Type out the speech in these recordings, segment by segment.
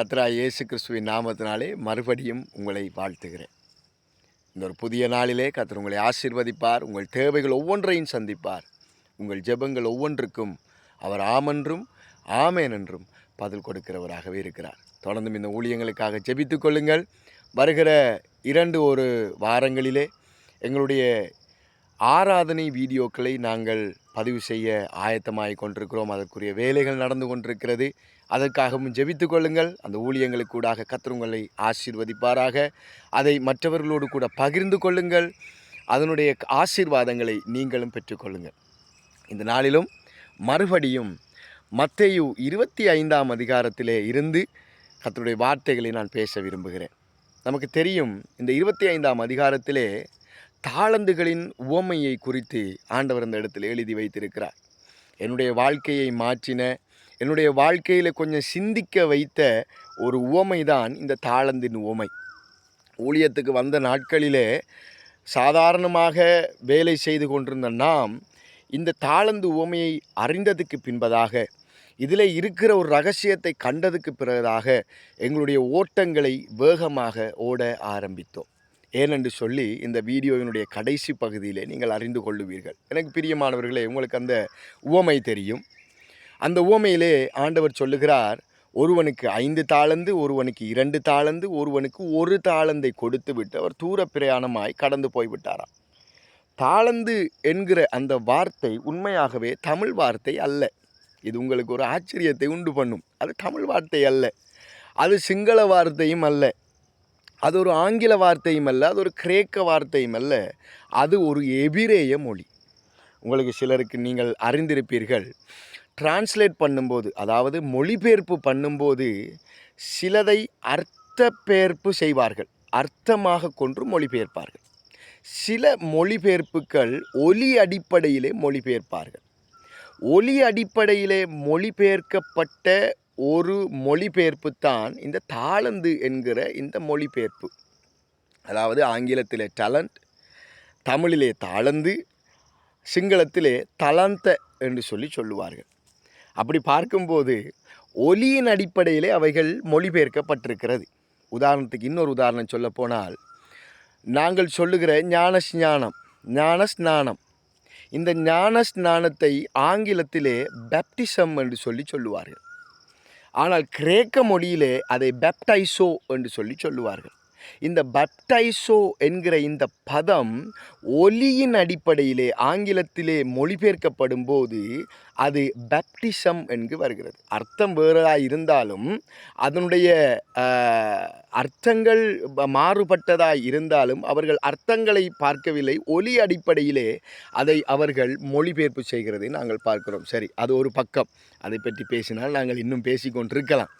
கத்ரா இயேசு கிறிஸ்துவின் நாமத்தினாலே மறுபடியும் உங்களை வாழ்த்துகிறேன். இந்த ஒரு புதிய நாளிலே கத்தர் உங்களை ஆசீர்வதிப்பார் உங்கள் தேவைகள் ஒவ்வொன்றையும் சந்திப்பார். உங்கள் ஜெபங்கள் ஒவ்வொன்றுக்கும் அவர் ஆமென்றும் ஆமேன் என்றும் பதில் கொடுக்கிறவராகவே இருக்கிறார். தொடர்ந்தும் இந்த ஊழியங்களுக்காக ஜெபித்து கொள்ளுங்கள். வருகிற இரண்டு ஒரு வாரங்களிலே எங்களுடைய ஆராதனை வீடியோக்களை நாங்கள் பதிவு செய்ய ஆயத்தமாகி கொண்டிருக்கிறோம். அதற்குரிய வேலைகள் நடந்து கொண்டிருக்கிறது. அதற்காகவும் ஜெபித்து கொள்ளுங்கள். அந்த ஊழியங்களுக்கு கூடாக கர்த்தர் ஆசீர்வதிப்பாராக. அதை மற்றவர்களோடு கூட பகிர்ந்து கொள்ளுங்கள். அதனுடைய ஆசீர்வாதங்களை நீங்களும் பெற்றுக்கொள்ளுங்கள் இந்த நாளிலும் மறுபடியும் மத்தேயு இருபத்தி ஐந்தாம் அதிகாரத்திலே இருந்து கத்தருடைய வார்த்தைகளை நான் பேச விரும்புகிறேன். நமக்கு தெரியும் இந்த இருபத்தி ஐந்தாம் அதிகாரத்திலே தாளந்துகளின் உவமையை குறித்து ஆண்டவர் அந்த இடத்தில் எழுதி வைத்திருக்கிறார். என்னுடைய வாழ்க்கையை மாற்றின என்னுடைய வாழ்க்கையில் கொஞ்சம் சிந்திக்க வைத்த ஒரு உவமை தான் இந்த தாளந்தின் உவமை. ஊழியத்துக்கு வந்த நாட்களிலே சாதாரணமாக வேலை செய்து கொண்டிருந்த நாம் இந்த தாளந்து உவமையை அறிந்ததுக்கு பின்பதாக இதில் இருக்கிற ஒரு ரகசியத்தை கண்டதுக்கு பிறகாக எங்களுடைய ஓட்டங்களை வேகமாக ஓட ஆரம்பித்தோம். ஏனென்று சொல்லி இந்த வீடியோவினுடைய கடைசி பகுதியிலே நீங்கள் அறிந்து கொள்ளுவீர்கள். எனக்கு பிரியமானவர்களே உங்களுக்கு அந்த உவமை தெரியும். அந்த உவமையிலே ஆண்டவர் சொல்லுகிறார் ஒருவனுக்கு ஐந்து தாளந்து ஒருவனுக்கு இரண்டு தாளந்து ஒருவனுக்கு ஒரு தாளந்தை கொடுத்து விட்டு அவர் தூர பிரயாணமாய் கடந்து போய்விட்டாராம் தாளந்து என்கிற அந்த வார்த்தை உண்மையாகவே தமிழ் வார்த்தை அல்ல. இது உங்களுக்கு ஒரு ஆச்சரியத்தை உண்டு பண்ணும். அது தமிழ் வார்த்தை அல்ல. அது சிங்கள வார்த்தையும் அல்ல. அது ஒரு ஆங்கில வார்த்தையும் அல்ல. அது ஒரு கிரேக்க வார்த்தையும் அல்ல. அது ஒரு எபிரேய மொழி. உங்களுக்கு சிலருக்கு நீங்கள் அறிந்திருப்பீர்கள் டிரான்ஸ்லேட் பண்ணும்போது அதாவது மொழிபெயர்ப்பு பண்ணும்போது சிலதை அர்த்தப்பெயர்ப்பு செய்வார்கள். அர்த்தமாக கொன்று மொழிபெயர்ப்பார்கள். சில மொழிபெயர்ப்புகள் ஒலி அடிப்படையிலே மொழிபெயர்ப்பார்கள். ஒலி அடிப்படையிலே மொழிபெயர்க்கப்பட்ட ஒரு மொழிபெயர்ப்பு தான் இந்த தாளந்து என்கிற இந்த மொழிபெயர்ப்பு. அதாவது ஆங்கிலத்திலே டலண்ட் தமிழிலே தாளந்து சிங்களத்திலே தலந்த என்று சொல்லி சொல்லுவார்கள். அப்படி பார்க்கும்போது ஒலியின் அடிப்படையிலே அவைகள் மொழிபெயர்க்கப்பட்டிருக்கிறது. உதாரணத்துக்கு இன்னொரு உதாரணம் சொல்ல போனால் நாங்கள் சொல்லுகிற ஞானஸ்ஞானம் ஞானஸ்நானம். இந்த ஞானஸ்நானத்தை ஆங்கிலத்திலே பேப்டிசம் என்று சொல்லி சொல்லுவார்கள். ஆனால் கிரேக்க மொழியிலே அதை பெப்டைசோ என்று சொல்லி சொல்லுவார்கள். இந்த பப்டைசோ என்கிற இந்த பதம் ஒலியின் அடிப்படையிலே ஆங்கிலத்திலே மொழிபெயர்க்கப்படும் போது அது பேப்டிசம் என்று வருகிறது. அர்த்தம் வேறாக இருந்தாலும் அதனுடைய அர்த்தங்கள் மாறுபட்டதாக மாறுபட்டதாய் இருந்தாலும் அவர்கள் அர்த்தங்களை பார்க்கவில்லை. ஒலி அடிப்படையிலே அதை அவர்கள் மொழிபெயர்ப்பு செய்கிறதை நாங்கள் பார்க்கிறோம். சரி அது ஒரு பக்கம். அதை பற்றி பேசினால் நாங்கள் இன்னும் பேசிக்கொண்டிருக்கலாம்.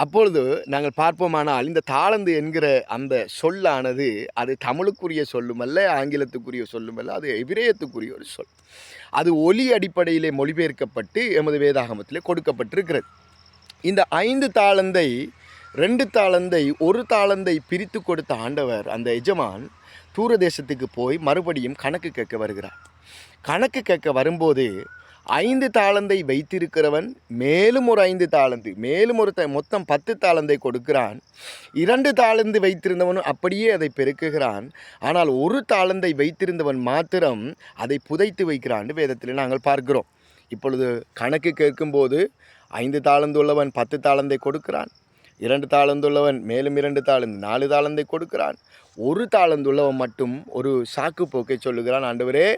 அப்பொழுது நாங்கள் பார்ப்போமானால் இந்த தாளந்து என்கிற அந்த சொல்லானது அது தமிழுக்குரிய சொல்லுமல்ல ஆங்கிலத்துக்குரிய சொல்லுமல்ல அது எபிரேயத்துக்குரிய ஒரு சொல். அது ஒலி அடிப்படையிலே மொழிபெயர்க்கப்பட்டு எமது வேதாகமத்திலே கொடுக்கப்பட்டிருக்கிறது. இந்த ஐந்து தாளந்தை ரெண்டு தாளந்தை ஒரு தாளந்தை பிரித்து கொடுத்த ஆண்டவர் அந்த எஜமான் தூரதேசத்துக்கு போய் மறுபடியும் கணக்கு கேட்க வருகிறார். கணக்கு கேட்க வரும்போது ஐந்து தாளந்தை வைத்திருக்கிறவன் மேலும் ஒரு ஐந்து தாளந்து மேலும் ஒரு மொத்தம் பத்து தாளந்தை கொடுக்கிறான். இரண்டு தாளந்து வைத்திருந்தவனும் அப்படியே அதை பெருக்குகிறான். ஆனால் ஒரு தாளந்தை வைத்திருந்தவன் மாத்திரம் அதை புதைத்து வைக்கிறான் வேதத்தில் நாங்கள் பார்க்கிறோம். இப்பொழுது கணக்கு கேட்கும்போது ஐந்து தாளந்துள்ளவன் பத்து தாளந்தை கொடுக்கிறான். இரண்டு தாளந்துள்ளவன் மேலும் இரண்டு தாளந்து நாலு தாளந்தை கொடுக்கிறான். ஒரு தாளந்துள்ளவன் மட்டும் ஒரு சாக்கு போக்கை சொல்லுகிறான். ஆண்டவரே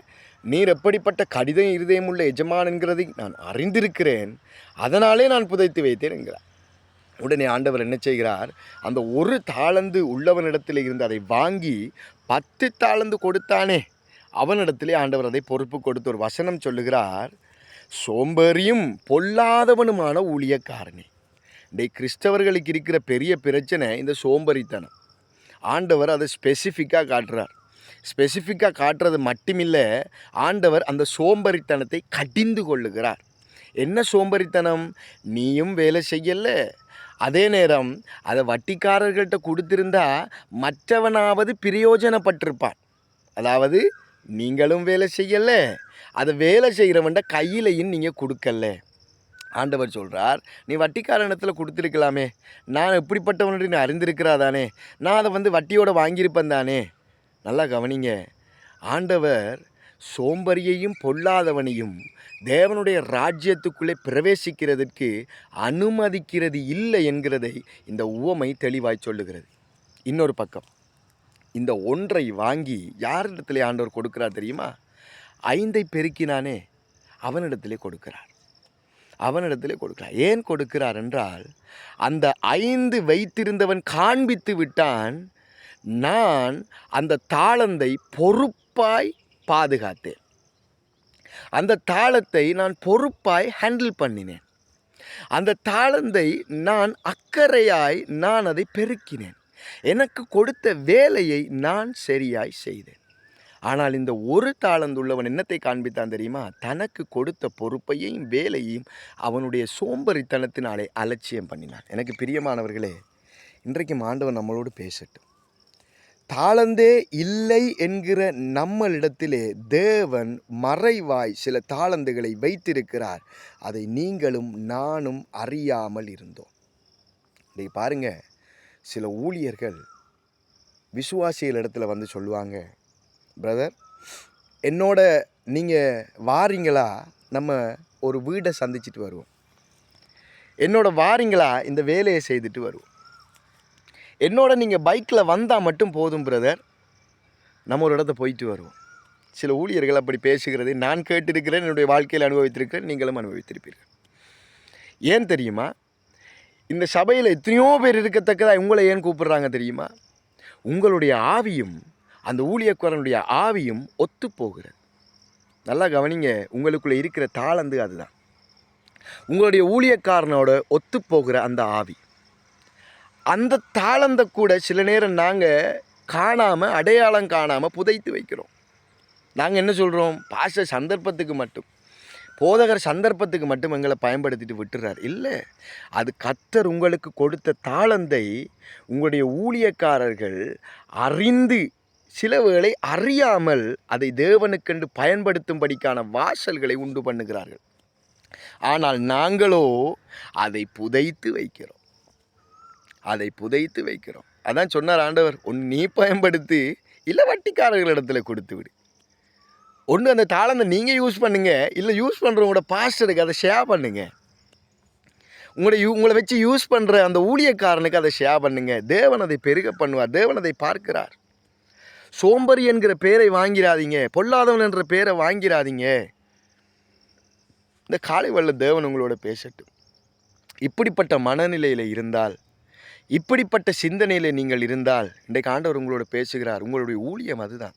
நீர் எப்படிப்பட்ட கடிதம் இருதயமுள்ள எஜமான் என்கிறதை நான் அறிந்திருக்கிறேன். அதனாலே நான் புதைத்து வைத்தேன் என்கிறார். உடனே ஆண்டவர் என்ன செய்கிறார்? அந்த ஒரு தாளந்து உள்ளவனிடத்தில் இருந்து அதை வாங்கி பத்து தாளந்து கொடுத்தானே. அவனிடத்திலே ஆண்டவர் அதை பொறுப்பு கொடுத்து ஒரு வசனம் சொல்லுகிறார். சோம்பேறியும் பொல்லாதவனுமான ஊழியக்காரனே. டே கிறிஸ்தவர்களுக்கு இருக்கிற பெரிய பிரச்சனை இந்த சோம்பரித்தனம் ஆண்டவர் அதை ஸ்பெசிஃபிக்காக காட்டுறார். ஸ்பெசிஃபிக்காக காட்டுறது மட்டுமில்லை ஆண்டவர் அந்த சோம்பேறித்தனத்தை கடிந்து கொள்ளுகிறார். என்ன சோம்பேறித்தனம் நீயும் வேலை செய்யலை. அதே நேரம் அதை வட்டிக்காரர்கள்ட்ட கொடுத்திருந்தா மற்றவனாவது பிரயோஜனப்பட்டிருப்பான். அதாவது நீங்களும் வேலை செய்யலை அதை வேலை செய்கிறவன்ட கையிலையும் நீங்கள் கொடுக்கல. ஆண்டவர் சொல்கிறார் நீ வட்டிக்காரனத்தில் கொடுத்துருக்கலாமே. நான் எப்படிப்பட்டவனுடைய நீ அறிந்திருக்கிறா தானே நான் அதை வந்து வட்டியோடு வாங்கியிருப்பேன் தானே? நல்லா கவனிங்க. ஆண்டவர் சோம்பரியையும் பொல்லாதவனையும் தேவனுடைய ராஜ்யத்துக்குள்ளே பிரவேசிக்கிறதற்கு அனுமதிக்கிறது இல்லை என்கிறதை இந்த உவமை தெளிவாய் சொல்லுகிறது. இன்னொரு பக்கம் இந்த ஒன்றை வாங்கி யாரிடத்திலே ஆண்டவர் கொடுக்கிறார் தெரியுமா? ஐந்தை பெருக்கினானே அவனிடத்திலே கொடுக்கிறார். அவனிடத்திலே கொடுக்கிறார். ஏன் கொடுக்கிறார் என்றால் அந்த ஐந்து வைத்திருந்தவன் காண்பித்து விட்டான் நான் அந்த தாளந்தை பொறுப்பாய் பாதுகாத்தேன். அந்த தாளத்தை நான் பொறுப்பாய் ஹேண்டில் பண்ணினேன். அந்த தாளந்தை நான் அக்கறையாய் நான் அதை பெருக்கினேன். எனக்கு கொடுத்த வேலையை நான் சரியாய் செய்தேன். ஆனால் இந்த ஒரு தாளந்துள்ளவன் என்னத்தை காண்பித்தான் தெரியுமா? தனக்கு கொடுத்த பொறுப்பையும் வேலையும் அவனுடைய சோம்பறித்தனத்தினாலே அலட்சியம் பண்ணினான். எனக்கு பிரியமானவர்களே இன்றைக்கு ஆண்டவன் நம்மளோடு பேசட்டும். தாளந்தே இல்லை என்கிற நம்மளிடத்திலே தேவன் மறைவாய் சில தாளந்துகளை வைத்திருக்கிறார். அதை நீங்களும் நானும் அறியாமல் இருந்தோம். இன்றைக்கு பாருங்க. சில ஊழியர்கள் விசுவாசிகள் இடத்துல வந்து சொல்லுவாங்க. பிரதர் என்னோட நீங்கள் வாரிங்களா? நம்ம ஒரு வீடை சந்திச்சுட்டு வருவோம். என்னோட வாரிங்களா? இந்த வேலையை செய்துட்டு வருவோம். என்னோட நீங்கள் பைக்கில் வந்தால் மட்டும் போதும் பிரதர் நம்ம ஒரு இடத்த போயிட்டு வருவோம். சில ஊழியர்கள் அப்படி பேசுகிறதை நான் கேட்டிருக்கிறேன் என்னுடைய வாழ்க்கையில் அனுபவித்திருக்கிறேன் நீங்களும் அனுபவித்திருப்பீர்கள். ஏன் தெரியுமா? இந்த சபையில் எத்தனையோ பேர் இருக்கத்தக்கதாக உங்களை ஏன் கூப்பிடுறாங்க தெரியுமா? உங்களுடைய ஆவியும் அந்த ஊழியக்காரனுடைய ஆவியும் ஒத்து போகிறது நல்லா கவனிங்க உங்களுக்குள்ளே இருக்கிற தாளந்து அதுதான். உங்களுடைய ஊழியக்காரனோட ஒத்து போகிற அந்த ஆவி. அந்த தாளந்தை கூட சில நேரம் நாங்கள் காணாமல் அடையாளம் காணாமல் புதைத்து வைக்கிறோம். நாங்கள் என்ன சொல்கிறோம் பாச சந்தர்ப்பத்துக்கு மட்டும். போதகர் சந்தர்ப்பத்துக்கு மட்டும் எங்களை பயன்படுத்திட்டு விட்டுறார். இல்லை அது கத்தர் உங்களுக்கு கொடுத்த தாளந்தை உங்களுடைய ஊழியக்காரர்கள் அறிந்து சில வேளை அறியாமல் அதை தேவனுக்கென்று பயன்படுத்தும்படிக்கான வாசல்களை உண்டு பண்ணுகிறார்கள். ஆனால் நாங்களோ அதை புதைத்து வைக்கிறோம். அதை புதைத்து வைக்கிறோம். அதான் சொன்னார் ஆண்டவர் ஒன்று நீ பயன்படுத்தி இல்லை வட்டிக்காரர்களிடத்தில் கொடுத்து விடு. ஒன்று அந்த தாளந்தை நீங்கள் யூஸ் பண்ணுங்கள் இல்லை யூஸ் பண்ணுறவங்களோட பாஸ்டருக்கு அதை ஷேர் பண்ணுங்கள் உங்களை யூ உங்களை வச்சு யூஸ் பண்ணுற அந்த ஊழியக்காரனுக்கு அதை ஷேர் பண்ணுங்கள் தேவன் அதை பெருக பண்ணுவார் தேவன் அதை பார்க்கிறார். சோம்பரி என்கிற பேரை வாங்கிறாதீங்க பொல்லாதவன் என்ற பேரை வாங்கிறாதீங்க. இந்த காலை வல்ல தேவன் உங்களோட பேசட்டும். இப்படிப்பட்ட மனநிலையில் இருந்தால் இப்படிப்பட்ட சிந்தனையில் நீங்கள் இருந்தால் இன்றைக்கு ஆண்டவர் உங்களோட பேசுகிறார். உங்களுடைய ஊழியம் அதுதான்.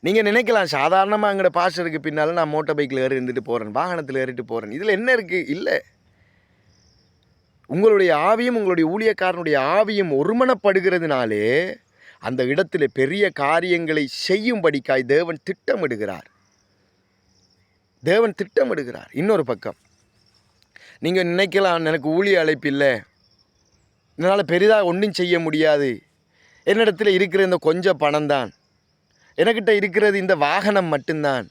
நீங்கள் நினைக்கலாம் சாதாரணமாக எங்களோட பாஸ்டருக்கு பின்னால் நான் மோட்டார் பைக்கில் ஏறி இருந்துட்டு போகிறேன் வாகனத்தில் ஏறிட்டு போகிறேன் இதில் என்ன இருக்குது இல்லை. உங்களுடைய ஆவியும் உங்களுடைய ஊழியக்காரனுடைய ஆவியும் ஒருமனப்படுகிறதுனாலே அந்த இடத்துல பெரிய காரியங்களை செய்யும்படிக்காய் தேவன் திட்டமிடுகிறார். தேவன் திட்டமிடுகிறார். இன்னொரு பக்கம். நீங்கள் நினைக்கலாம் எனக்கு ஊழிய அழைப்பு இல்லை. என்னால் பெரிதாக ஒன்றும் செய்ய முடியாது. என்னிடத்தில் இருக்கிற இந்த கொஞ்சம் பணம் தான் எனக்கிட்ட இருக்கிறது இந்த வாகனம் மட்டும்தான்.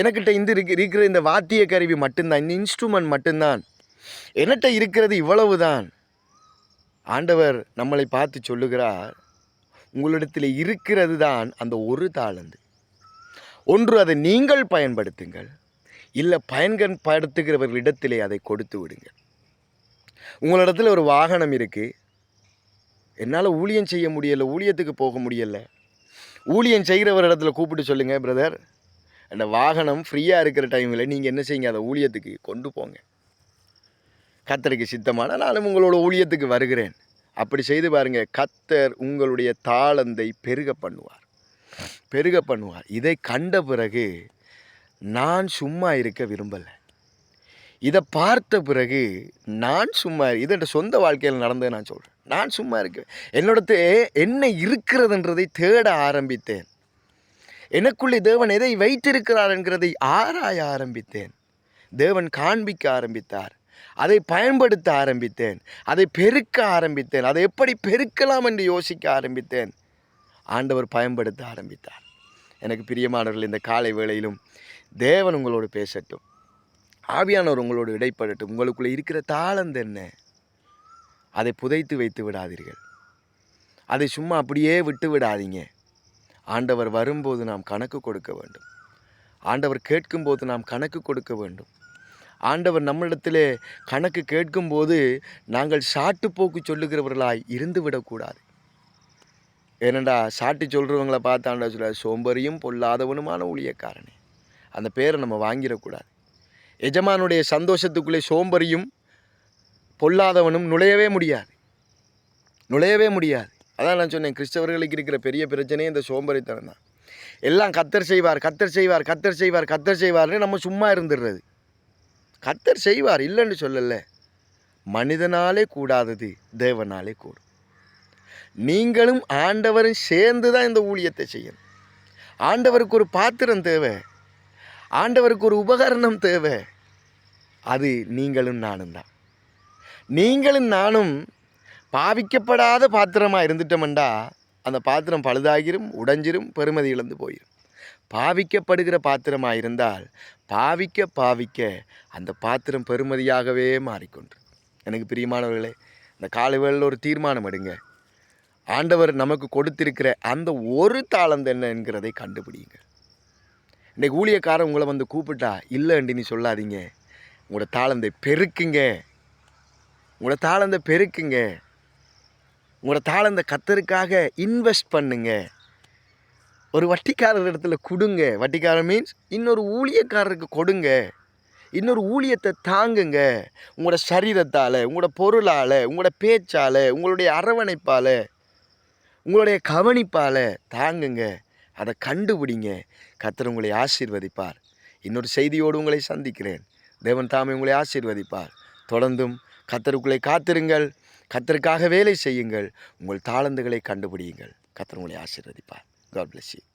எனக்கிட்ட இந்த இருக்கிற இந்த வாத்திய கருவி மட்டும்தான் இந்த இன்ஸ்ட்ருமெண்ட் மட்டும்தான். என்னட்ட இருக்கிறது இவ்வளவு தான் ஆண்டவர் நம்மளை பார்த்து சொல்லுகிறார் உங்களிடத்தில் இருக்கிறது தான் அந்த ஒரு தாளந்து. ஒன்று அதை நீங்கள் பயன்படுத்துங்கள் இல்லை பயன்படுத்துகிறவர்களிடத்திலே அதை கொடுத்து விடுங்கள். உங்களிடத்தில் ஒரு வாகனம் இருக்குது என்னால் ஊழியம் செய்ய முடியலை ஊழியத்துக்கு போக முடியலை. ஊழியம் செய்கிறவர் இடத்துல கூப்பிட்டு சொல்லுங்கள் பிரதர் அந்த வாகனம் ஃப்ரீயாக இருக்கிற டைமில் நீங்கள் என்ன செய்யுங்க அதை ஊழியத்துக்கு கொண்டு போங்க. கத்தருக்கு சித்தமான நானும் உங்களோட ஊழியத்துக்கு வருகிறேன். அப்படி செய்து பாருங்கள் கத்தர் உங்களுடைய தாளந்தை பெருக பண்ணுவார். பெருக பண்ணுவார். இதை கண்ட பிறகு நான் சும்மா இருக்க விரும்பலை. இதை பார்த்த பிறகு நான் சும்மா இது என் சொந்த வாழ்க்கையில் நடந்ததை நான் சொல்கிறேன் நான் சும்மா இருக்கேன் என்னோடத்து என்ன இருக்கிறதுன்றதை தேட ஆரம்பித்தேன். எனக்குள்ளே தேவன் எதை வைத்திருக்கிறார் என்கிறதை ஆராய ஆரம்பித்தேன். தேவன் காண்பிக்க ஆரம்பித்தார். அதை பயன்படுத்த ஆரம்பித்தேன். அதை பெருக்க ஆரம்பித்தேன். அதை எப்படி பெருக்கலாம் என்று யோசிக்க ஆரம்பித்தேன். ஆண்டவர் பயன்படுத்த ஆரம்பித்தார். எனக்கு பிரியமானவர்கள் இந்த காலை வேளையிலும் தேவன் உங்களோடு பேசட்டும். ஆவியானவர் உங்களோடு இடைப்படட்டும். உங்களுக்குள்ளே இருக்கிற தாளந்து என்ன அதை புதைத்து வைத்து விடாதீர்கள். அதை சும்மா அப்படியே விட்டு விடாதீங்க. ஆண்டவர் வரும்போது நாம் கணக்கு கொடுக்க வேண்டும். ஆண்டவர் கேட்கும்போது நாம் கணக்கு கொடுக்க வேண்டும். ஆண்டவர் நம்மிடத்திலே கணக்கு கேட்கும்போது நாங்கள் சாட்டுப்போக்கு சொல்லுகிறவர்களாய் இருந்து விடக்கூடாது. ஏனண்டா சாட்டி சொல்கிறவங்கள பார்த்து ஆண்டவர் சொல்ல சோம்பரியும் பொல்லாதவனுமான ஊழியக்காரனே. அந்த பேரை நம்ம வாங்கிடக்கூடாது. எஜமானுடைய சந்தோஷத்துக்குள்ளே சோம்பரியும் பொல்லாதவனும் நுழையவே முடியாது. நுழையவே முடியாது. அதான் நான் சொன்னேன் கிறிஸ்தவர்களுக்கு இருக்கிற பெரிய பிரச்சனையே இந்த சோம்பறித்தனம் தான். எல்லாம் கத்தர் செய்வார் கத்தர் செய்வார் கத்தர் செய்வார் கத்தர் செய்வார்னு நம்ம சும்மா இருந்துடுறது. கத்தர் செய்வார் இல்லைன்னு சொல்லலை. மனிதனாலே கூடாதது தேவனாலே கூடும். நீங்களும் ஆண்டவரும் சேர்ந்து தான் இந்த ஊழியத்தை செய்யணும். ஆண்டவருக்கு ஒரு பாத்திரம் தேவை. ஆண்டவருக்கு ஒரு உபகரணம் தேவை. அது நீங்களும் நானும் தான். நீங்களும் நானும் பாவிக்கப்படாத பாத்திரமாக இருந்துட்டோம்டா அந்த பாத்திரம் பழுதாகிரும் உடைஞ்சிரும் பெருமதி இழந்து போயிடும் பாவிக்கப்படுகிற பாத்திரமாக இருந்தால் பாவிக்க பாவிக்க அந்த பாத்திரம் பெருமதியாகவே மாறிக்கொண்டு எனக்கு பிரியமானவர்களே இந்த காலவேளில் ஒரு தீர்மானம் எடுங்க. ஆண்டவர் நமக்கு கொடுத்திருக்கிற அந்த ஒரு தாளந்து என்ன என்கிறதை கண்டுபிடிங்க இன்றைக்கு ஊழியக்காரன் உங்களை வந்து கூப்பிட்டா இல்லைண்டி நீ சொல்லாதீங்க. உங்களோட தாளந்தை பெருக்குங்க. உங்களோட தாளந்தை பெருக்குங்க. உங்களோட தாளந்தை கத்தருக்காக இன்வெஸ்ட் பண்ணுங்க. ஒரு வட்டிக்காரர் இடத்துல கொடுங்க. வட்டிக்காரர் மீன்ஸ் இன்னொரு ஊழியக்காரருக்கு கொடுங்க. இன்னொரு ஊழியத்தை தாங்குங்க. உங்களோட சரீரத்தால் உங்களோட பொருளால் உங்களோட பேச்சால் உங்களுடைய அரவணைப்பால் உங்களுடைய கவனிப்பால் தாங்குங்க. அதை கண்டுபிடிங்க. கத்தர் உங்களை ஆசீர்வதிப்பார். இன்னொரு செய்தியோடு உங்களை சந்திக்கிறேன். தேவன் தாமே உங்களை ஆசீர்வதிப்பார். தொடர்ந்தும் கத்தருக்குள்ளே காத்திருங்கள். கத்தருக்காக வேலை செய்யுங்கள். உங்கள் தாளந்துகளை கண்டுபிடியுங்கள். கத்தர் உங்களை ஆசீர்வதிப்பார். God bless you